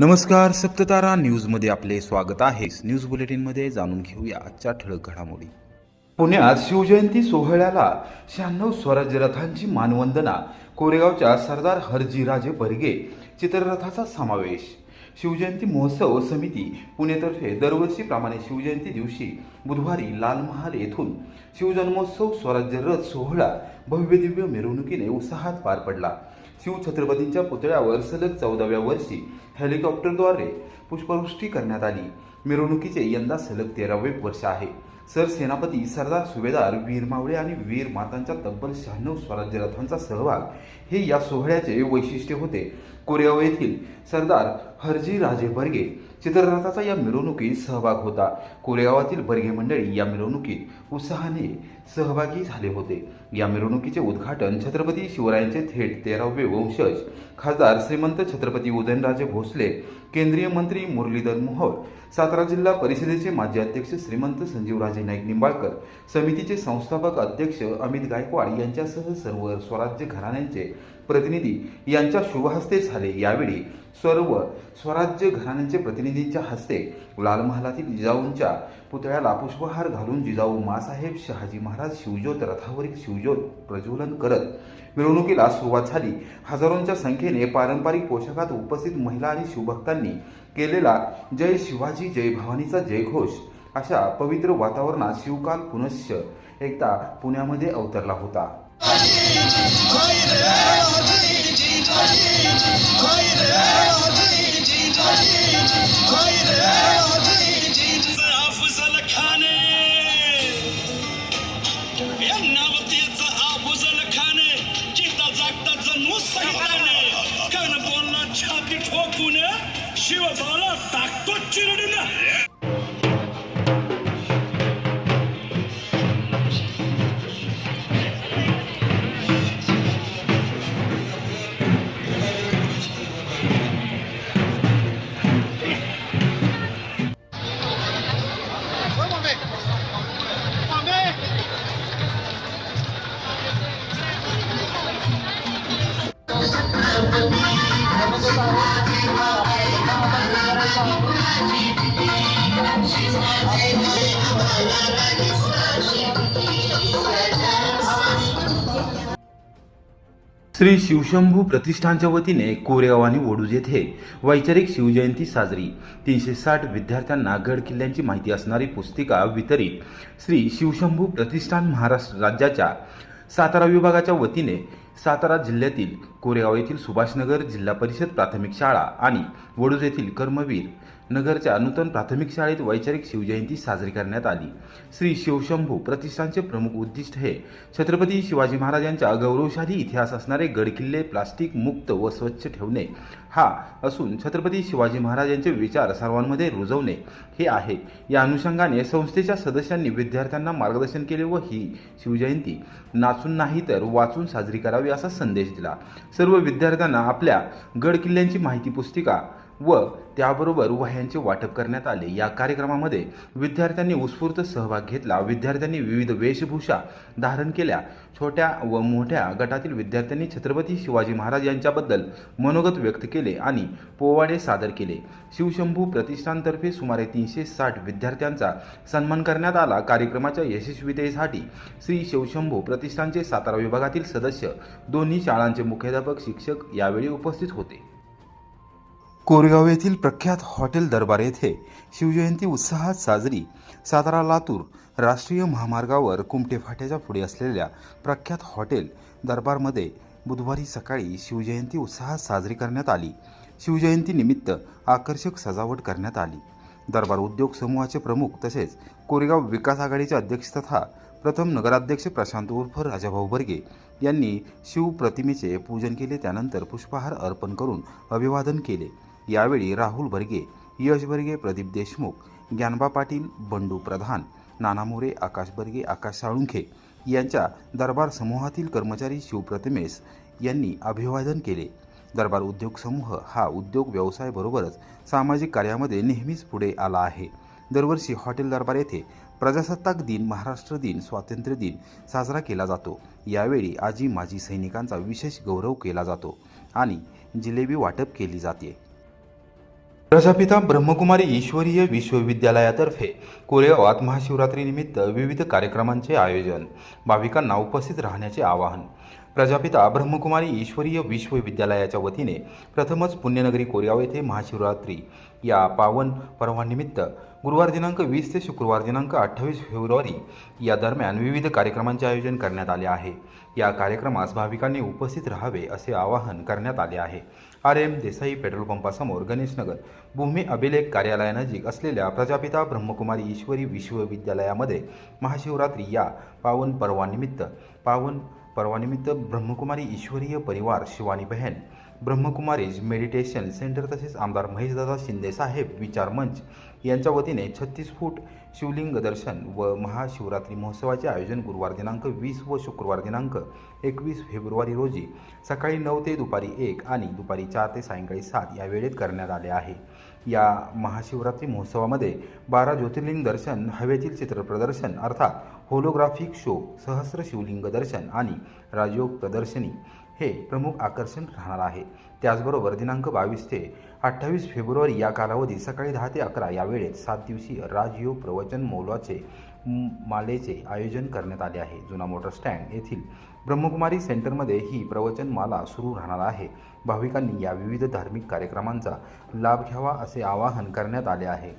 नमस्कार सप्ततारा न्यूजमध्ये आपले स्वागत आहे. न्यूज बुलेटिनमध्ये जाणून घेऊया आजच्या ठळक घडामोडी. पुण्यात शिवजयंती सोहळ्याला शहाण्णव स्वराज्य रथांची मानवंदना कोरेगावच्या सरदार हरजीराजे बर्गे चित्ररथाचा समावेश. शिवजयंती महोत्सव समिती पुणेतर्फे दरवर्षीप्रमाणे शिवजयंती दिवशी बुधवारी लाल महाल येथून शिवजन्मोत्सव स्वराज्य रथ सोहळा भव्यदिव्य मिरवणुकीने उत्साहात पार पडला. शिवछत्रपतींच्या पुतळ्यावर सलग चौदाव्या वर्षी हेलिकॉप्टरद्वारे पुष्पवृष्टी करण्यात आली. मिरवणुकीचे यंदा सलग तेरावे वर्ष आहे. सरसेनापती सरदार सुभेदार वीर मावळे आणि वीर मातांच्या तब्बल शहाण्णव स्वराज्य रथांचा सहभाग हे या सोहळ्याचे वैशिष्ट्य होते. कोरेगाव येथील सरदार हरजी राजे बर्गे चित्ररथाचा या मिरवणुकीत सहभाग होता. कोरेगावातील बर्गे मंडळी या मिरवणुकीत उत्साहाने सहभागी झाले होते. या मिरवणुकीचे उद्घाटन छत्रपती शिवरायांचे थेट तेरावे वंशज खासदार श्रीमंत छत्रपती उदयनराजे भोसले केंद्रीय मंत्री मुरलीधर मोहोळ सातारा जिल्हा परिषदेचे माजी अध्यक्ष श्रीमंत संजीवराजे नाईक निंबाळकर समितीचे संस्थापक अध्यक्ष अमित गायकवाड यांच्यासह सर्व स्वराज्य घराण्यांचे प्रतिनिधी यांच्या शुभहस्ते झाले. यावेळी सर्व स्वराज्य घराण्यांचे प्रतिनिधींच्या हस्ते लाल महालातील जिजाऊंच्या पुतळ्याला पुष्पहार घालून जिजाऊ मासाहेब शहाजी महाराज शिवज्योत रथावरील शिवज्योत प्रज्वलन करत मिरवणुकीला सुरुवात झाली. हजारोंच्या संख्येने पारंपरिक पोशाखात उपस्थित महिला आणि शिवभक्तांनी केलेला जय शिवाजी जय भवानीचा जयघोष अशा पवित्र वातावरणात शिवकाल पुनश्च एकदा पुण्यामध्ये अवतरला होता. अफजल खाने. खाने जागता ठोकून शिवबाला टाकतो चिरडून श्री शिवशंभू प्रतिष्ठानच्या वतीने कोरेगाव आणि वडूज येथे वैचारिक शिवजयंती साजरी. तीनशे साठ विद्यार्थ्यांना गड किल्ल्यांची माहिती असणारी पुस्तिका वितरित. श्री शिवशंभू प्रतिष्ठान महाराष्ट्र राज्याच्या सातारा विभागाच्या वतीने सातारा जिल्ह्यातील कोरेगाव येथील सुभाषनगर जिल्हा परिषद प्राथमिक शाळा आणि वडूज येथील कर्मवीर नगरच्या नूतन प्राथमिक शाळेत वैचारिक शिवजयंती साजरी करण्यात आली. श्री शिवशंभू प्रतिष्ठानचे प्रमुख उद्दिष्ट हे छत्रपती शिवाजी महाराजांच्या गौरवशाली इतिहास असणारे गडकिल्ले प्लास्टिक मुक्त व स्वच्छ ठेवणे हा असून छत्रपती शिवाजी महाराजांचे विचार सर्वांमध्ये रुजवणे हे आहे. या अनुषंगाने संस्थेच्या सदस्यांनी विद्यार्थ्यांना मार्गदर्शन केले व ही शिवजयंती नाचून नाही तर वाचून साजरी करावी असा संदेश दिला. सर्व विद्यार्थ्यांना आपल्या गड किल्ल्यांची माहिती पुस्तिका व त्याबरोबर वह्यांचे वाटप करण्यात आले. या कार्यक्रमामध्ये विद्यार्थ्यांनी उत्स्फूर्त सहभाग घेतला. विद्यार्थ्यांनी विविध वेशभूषा धारण केल्या. छोट्या व मोठ्या गटातील विद्यार्थ्यांनी छत्रपती शिवाजी महाराज यांच्याबद्दल मनोगत व्यक्त केले आणि पोवाडे सादर केले. शिवशंभू प्रतिष्ठानतर्फे सुमारे तीनशे साठ विद्यार्थ्यांचा सन्मान करण्यात आला. कार्यक्रमाच्या यशस्वीतेसाठी श्री शिवशंभू प्रतिष्ठानचे सातारा विभागातील सदस्य दोन्ही शाळांचे मुख्याध्यापक शिक्षक यावेळी उपस्थित होते. कोरेगाव येथील प्रख्यात हॉटेल दरबार येथे शिवजयंती उत्साहात साजरी. सातारा लातूर राष्ट्रीय महामार्गावर कुमटे फाट्याच्या पुढे असलेल्या प्रख्यात हॉटेल दरबारमध्ये बुधवारी सकाळी शिवजयंती उत्साहात साजरी करण्यात आली. शिवजयंतीनिमित्त आकर्षक सजावट करण्यात आली. दरबार उद्योग समूहाचे प्रमुख तसेच कोरेगाव विकास आघाडीचे अध्यक्ष तथा प्रथम नगराध्यक्ष प्रशांत उर्फ राजाभाऊ बर्गे यांनी शिवप्रतिमेचे पूजन केले. त्यानंतर पुष्पहार अर्पण करून अभिवादन केले. यावेळी राहुल बर्गे यश भरगे प्रदीप देशमुख ज्ञानबा पाटील बंडू प्रधान नाना मोरे आकाश बर्गे आकाश साळुंखे यांच्या दरबार समूहातील कर्मचारी शिवप्रतिमेस यांनी अभिवादन केले. दरबार उद्योग समूह हा उद्योग व्यवसायाबरोबरच सामाजिक कार्यामध्ये नेहमीच पुढे आला आहे. दरवर्षी हॉटेल दरबार येथे प्रजासत्ताक दिन महाराष्ट्र दिन स्वातंत्र्य दिन साजरा केला जातो. यावेळी आजी माजी सैनिकांचा विशेष गौरव केला जातो आणि जिलेबी वाटप केली जाते. प्रजापिता ब्रह्मकुमारी ईश्वरीय विश्वविद्यालयातर्फे कोरेगावात महाशिवरात्रीनिमित्त विविध कार्यक्रमांचे आयोजन. भाविकांना उपस्थित राहण्याचे आवाहन. प्रजापिता ब्रह्मकुमारी ईश्वरीय विश्वविद्यालयाच्या वतीने प्रथमच पुण्यनगरी कोरेगाव येथे महाशिवरात्री या पावन पर्वानिमित्त गुरुवार दिनांक वीस ते शुक्रवार दिनांक अठ्ठावीस फेब्रुवारी या दरम्यान विविध कार्यक्रमांचे आयोजन करण्यात आले आहे. या कार्यक्रमास भाविकांनी उपस्थित राहावे असे आवाहन करण्यात आले आहे. आर एम देसाई पेट्रोल पंपासमोर गणेशनगर भूमी अभिलेख कार्यालयानजीक असलेल्या प्रजापिता ब्रह्मकुमारी ईश्वरी विश्वविद्यालयामध्ये महाशिवरात्री या पावन पर्वानिमित्त पावन परवानिमित्त ब्रह्मकुमारी ईश्वरीय परिवार शिवानी बहन ब्रह्मकुमारीज मेडिटेशन सेंटर तसेच आमदार महेशदादा शिंदे साहेब विचार मंच यांच्या वतीने छत्तीस फूट शिवलिंग दर्शन व महाशिवरात्री महोत्सवाचे आयोजन गुरुवार दिनांक वीस व शुक्रवार दिनांक एकवीस फेब्रुवारी रोजी सकाळी नऊ ते दुपारी एक आणि दुपारी चार ते सायंकाळी सात या वेळेत करण्यात आले आहे. या महाशिवरात्री महोत्सवामध्ये बारा ज्योतिर्लिंग दर्शन हवेतील चित्रप्रदर्शन अर्थात होलोग्राफिक शो सहस्र शिवलिंग दर्शन आणि राजयोग प्रदर्शनी हे प्रमुख आकर्षण राहणार आहे. त्याचबरोबर दिनांक बावीस ते अठ्ठावीस फेब्रुवारी या कालावधीत सकाळी दहा ते अकरा या वेळेत सात दिवसीय राजयोग प्रवचन मौलाचे मालेचे आयोजन करण्यात आले आहे. जुना मोटर स्टँड येथील ब्रह्मकुमारी सेंटरमध्ये ही प्रवचन माला सुरू राहणार आहे. भाविकांनी या विविध धार्मिक कार्यक्रमांचा लाभ घ्यावा असे आवाहन करण्यात आले आहे.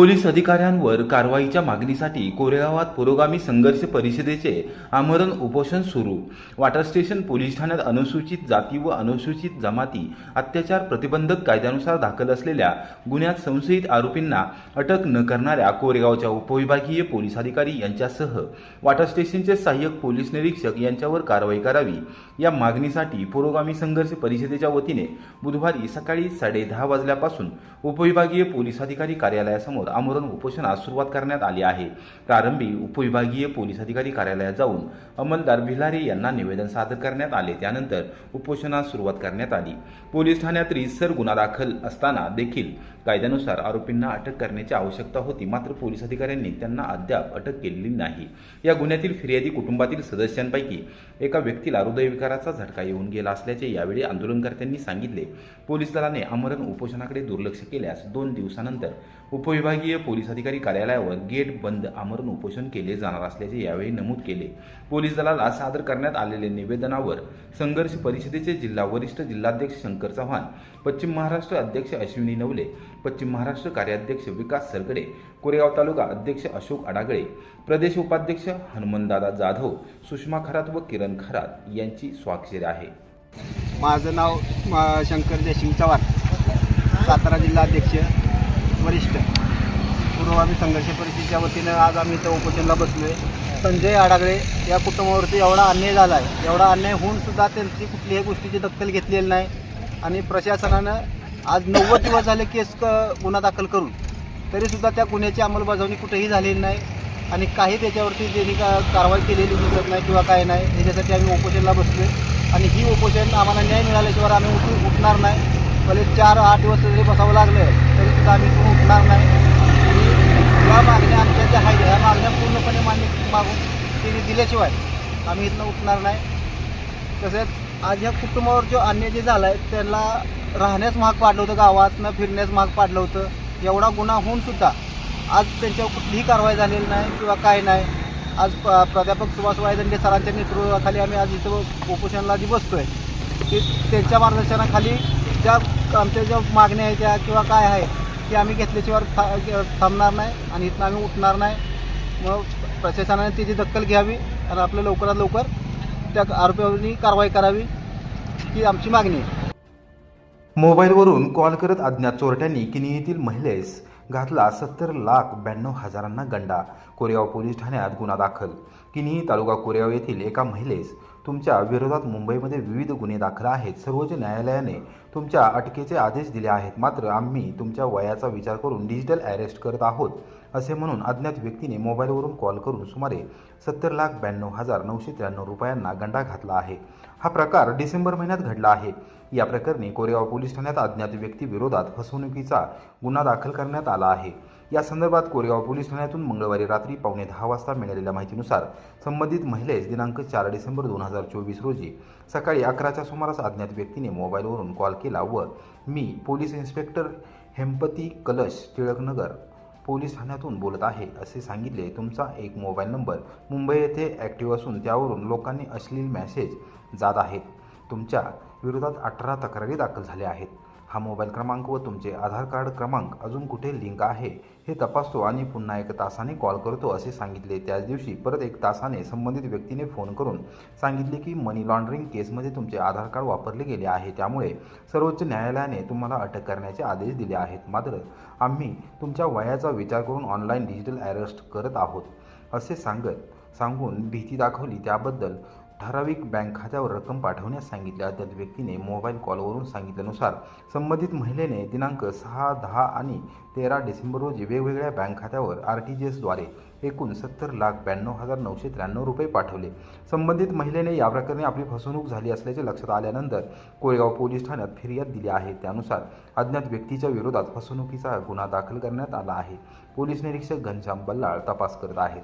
पोलीस अधिकाऱ्यांवर कारवाईच्या मागणीसाठी कोरेगावात पुरोगामी संघर्ष परिषदेचे आमरण उपोषण सुरू. वॉटर स्टेशन पोलीस ठाण्यात अनुसूचित जाती व अनुसूचित जमाती अत्याचार प्रतिबंधक कायद्यानुसार दाखल असलेल्या गुन्ह्यात संशयित आरोपींना अटक न करणाऱ्या कोरेगावच्या उपविभागीय पोलीस अधिकारी यांच्यासह वॉटर स्टेशनचे सहाय्यक पोलीस निरीक्षक यांच्यावर कारवाई करावी. या मागणीसाठी पुरोगामी संघर्ष परिषदेच्या वतीने बुधवारी सकाळी साडे दहा वाजल्यापासून उपविभागीय पोलीस अधिकारी कार्यालयासमोर आमरण उपोषणास सुरुवात करण्यात आली आहे. प्रारंभी उपविभागीय पोलीस अधिकारी कार्यालयात जाऊन अंमलदार भिलारे यांना निवेदन सादर करण्यात आले. त्यानंतर उपोषणास सुरुवात करण्यात आली. पोलीस ठाण्यात रीतसर गुन्हा दाखल असताना देखील कायद्यानुसार आरोपींना अटक करण्याची आवश्यकता होती. मात्र पोलीस अधिकाऱ्यांनी त्यांना अद्याप अटक केलेली नाही. या गुन्ह्यातील फिर्यादी कुटुंबातील सदस्यांपैकी एका व्यक्तीला हृदयविकाराचा झटका येऊन गेला असल्याचे यावेळी आंदोलनकर्त्यांनी सांगितले. पोलीस दलाने आमरण उपोषणाकडे दुर्लक्ष केल्यास दोन दिवसानंतर उपविभागीय पोलीस अधिकारी कार्यालयावर गेट बंद आमरण उपोषण केले जाणार असल्याचे यावेळी नमूद केले. पोलीस दलाला सादर करण्यात आलेल्या निवेदनावर संघर्ष परिषदेचे जिल्हा वरिष्ठ जिल्हाध्यक्ष शंकर चव्हाण पश्चिम महाराष्ट्र अध्यक्ष अश्विनी नवले पश्चिम महाराष्ट्र कार्याध्यक्ष विकास सरगडे कोरेगाव तालुका अध्यक्ष अशोक अडागळे प्रदेश उपाध्यक्ष हनुमंतदादा जाधव सुषमा खरात व किरण खरात यांची स्वाक्षरी आहे. माझं नाव शंकर जयसिंग चव्हाण सातारा जिल्हा अध्यक्ष वरिष्ठ. पूर्वगामी संघर्ष परिषदेच्या वतीनं आज आम्ही इथं उपोषणला बसलो आहे संजय आडागळे या कुटुंबावरती एवढा अन्याय झाला आहे एवढा अन्याय होऊन सुद्धा त्यांची कुठल्याही गोष्टीची दखल घेतलेली नाही आणि प्रशासनानं आज नव्वद दिवस झाले केस क गुन्हा दाखल करून. तरीसुद्धा त्या गुन्ह्याची अंमलबजावणी कुठेही झालेली नाही आणि काही त्याच्यावरती ज्यांनी का कारवाई केलेली दिसत नाही किंवा काय नाही याच्यासाठी आम्ही उपोषणला बसलो आणि ही उपोषण आम्हाला न्याय मिळाल्याशिवाय आम्ही उठून उठणार नाही. भले चार आठ दिवस जरी बसावं लागलं सुद्धा आम्ही इथून उठणार नाही. आणि या मागण्या आमच्या ज्या आहेत ह्या मागण्या पूर्णपणे मान्य मागून त्यांनी दिल्याशिवाय आम्ही इथनं उठणार नाही. तसेच आज ह्या कुटुंबावर जो अन्याय जे झाला आहे त्यांना राहण्यास महाग पाडलं होतं गावातनं फिरण्यास महाग पाडलं होतं. एवढा गुन्हा होऊन सुद्धा आज त्यांच्यावर कुठलीही कारवाई झालेली नाही किंवा काय नाही. आज प प्राध्यापक सुभाष वायदंडे सरांच्या नेतृत्वाखाली आम्ही आज इथं उपोषणाला जी बसतो आहे की त्यांच्या मार्गदर्शनाखाली ज्या आमच्या ज्या मागण्या आहेत त्या किंवा काय आहे की आम्ही घेतल्याशिवाय था थांबणार नाही आणि इथनं आम्ही उठणार नाही. मग प्रशासनाने त्याची दखल घ्यावी आणि आपल्या लवकरात लवकर त्या आरोपींनी कारवाई करावी ही आमची मागणी आहे. मोबाईलवरून कॉल करत अज्ञात चोरट्यांनी किनी येथील महिलेस घातला सत्तर लाख ब्याण्णव हजारांना गंडा कोरेगाव पोलीस ठाण्यात गुन्हा दाखल. किनी तालुका कोरेगाव येथील एका महिलेस तुमच्या विरोधात मुंबईमध्ये विविध गुन्हे दाखल आहेत. सर्वोच्च न्यायालयाने तुमच्या अटकेचे आदेश दिले आहेत. मात्र आम्ही तुमच्या वयाचा विचार करून डिजिटल अरेस्ट करत आहोत असे म्हणून अज्ञात व्यक्तीने मोबाईलवरून कॉल करून सुमारे सत्तर लाख ब्याण्णव हजार नऊशे त्र्याण्णव रुपयांना गंडा घातला आहे. हा प्रकार डिसेंबर महिन्यात घडला आहे. या प्रकरणी कोरेगाव पोलीस ठाण्यात अज्ञात व्यक्तीविरोधात फसवणुकीचा गुन्हा दाखल करण्यात आला आहे. या संदर्भात कोरेगाव पोलीस ठाण्यातून मंगळवारी रात्री पावणे दहा वाजता मिळालेल्या माहितीनुसार संबंधित महिलेस दिनांक चार डिसेंबर दोन हजार चोवीस रोजी सकाळी अकराच्या सुमारास अज्ञात व्यक्तीने मोबाईलवरून कॉल केला व मी पोलीस इन्स्पेक्टर हेमपती कलश टिळकनगर पोलीस ठाण्यातून बोलत आहे असे सांगितले. तुमचा एक मोबाईल नंबर मुंबई येथे ॲक्टिव्ह असून त्यावरून लोकांनी अश्लील मेसेज जात आहेत. तुमच्या विरोधात अठरा तक्रारी दाखल झाल्या आहेत. हा मोबाईल क्रमांक व तुमचे आधार कार्ड क्रमांक अजून कुठे लिंक आहे हे तपासतो आणि पुन्हा एक तासाने कॉल करतो असे सांगितले. त्याच दिवशी परत एक तासाने संबंधित व्यक्तीने फोन करून सांगितले की मनी लॉन्ड्रिंग केसमध्ये तुमचे आधार कार्ड वापरले गेले आहे. त्यामुळे सर्वोच्च न्यायालयाने तुम्हाला अटक करण्याचे आदेश दिले आहेत. मात्र आम्ही तुमच्या वयाचा विचार करून ऑनलाईन डिजिटल अरेस्ट करत आहोत असे सांगत सांगून भीती दाखवली. त्याबद्दल ठराविक बँक खात्यावर रक्कम पाठवण्यास सांगितले. अज्ञात व्यक्तीने मोबाईल कॉलवरून सांगितल्यानुसार संबंधित महिलेने दिनांक सहा दहा आणि तेरा डिसेंबर रोजी वेगवेगळ्या बँक खात्यावर आर टी जी एसद्वारे एकूण सत्तर लाख ब्याण्णव हजार नऊशे त्र्याण्णव रुपये पाठवले. संबंधित महिलेने या प्रकरणी आपली फसवणूक झाली असल्याचे लक्षात आल्यानंतर कोरेगाव पोलीस ठाण्यात फिर्याद दिली आहे. त्यानुसार अज्ञात व्यक्तीच्या विरोधात फसवणुकीचा गुन्हा दाखल करण्यात आला आहे. पोलीस निरीक्षक घनश्याम बल्लाळ तपास करत आहेत.